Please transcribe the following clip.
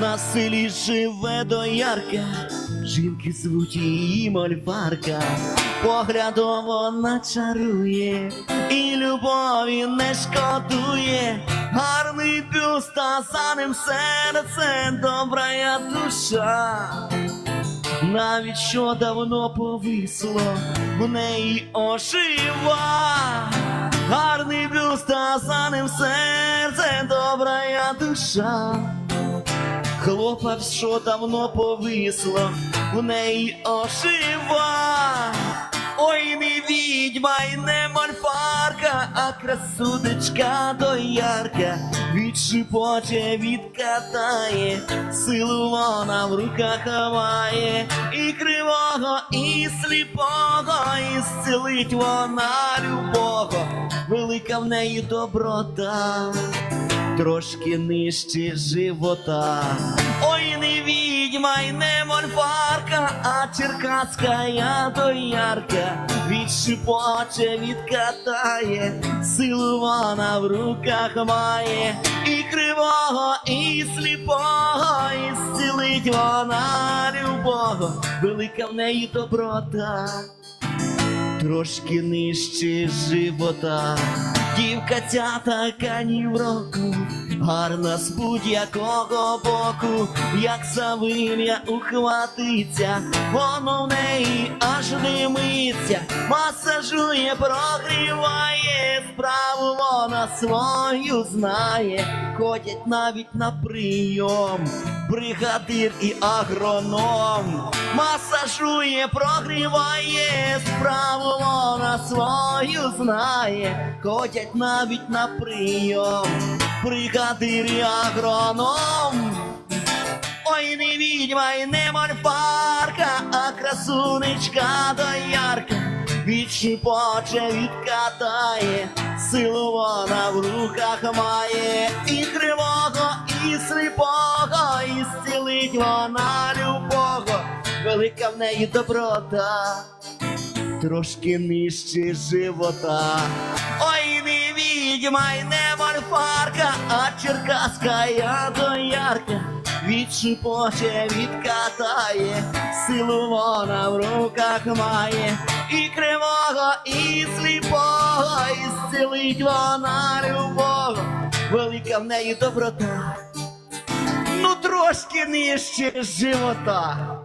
На селі живе доярка, жінки звуть її мольфарка, поглядом вона чарує, і любові не шкодує, гарний бюст, а за ним серце добрая душа. Навіть що давно повисло, в неї ожива, гарний бюст, а за ним серце добрая душа. Хлопа, що давно повисло, в неї ожива. Ой, не відьма й не мольфарка, а красунечка доярка відшипоче, відкатає, силу вона в руках має, і кривого, і сліпого, і зцілить вона любого, велика в неї доброта трошки нижче живота. Ой, не відьма й не мольфарка, а черкаська я доярка, відшипоче, відкатає, силу вона в руках має, і кривого, і сліпого, і зцілить вона любого, велика в неї доброта трошки нижче живота. Дівка ця така ні в року, гарна з будь-якого боку, як за вим'я ухватиться, воно в неї аж димиться, масажує, прогріває, свою знає, ходять навіть на прийом, бригадир і агроном, масажує, прогріває, справу вона свою знає, ходять навіть на прийом, бригадир і агроном. Ой, не відьма й не мольфарка, а красунечка доярка, відшипоче, відкатає, силу в руках має, і кривого, і сліпого, і зцілить вона любого, велика в неї доброта, трошки нижче живота. Ой, не відьма й не мольфарка, а черкаська я доярка. Відшипоче, відкатає, силу вона в руках має, і кривого, і сліпого, і зцілить вона любов, велика в неї доброта, ну трошки нижче живота.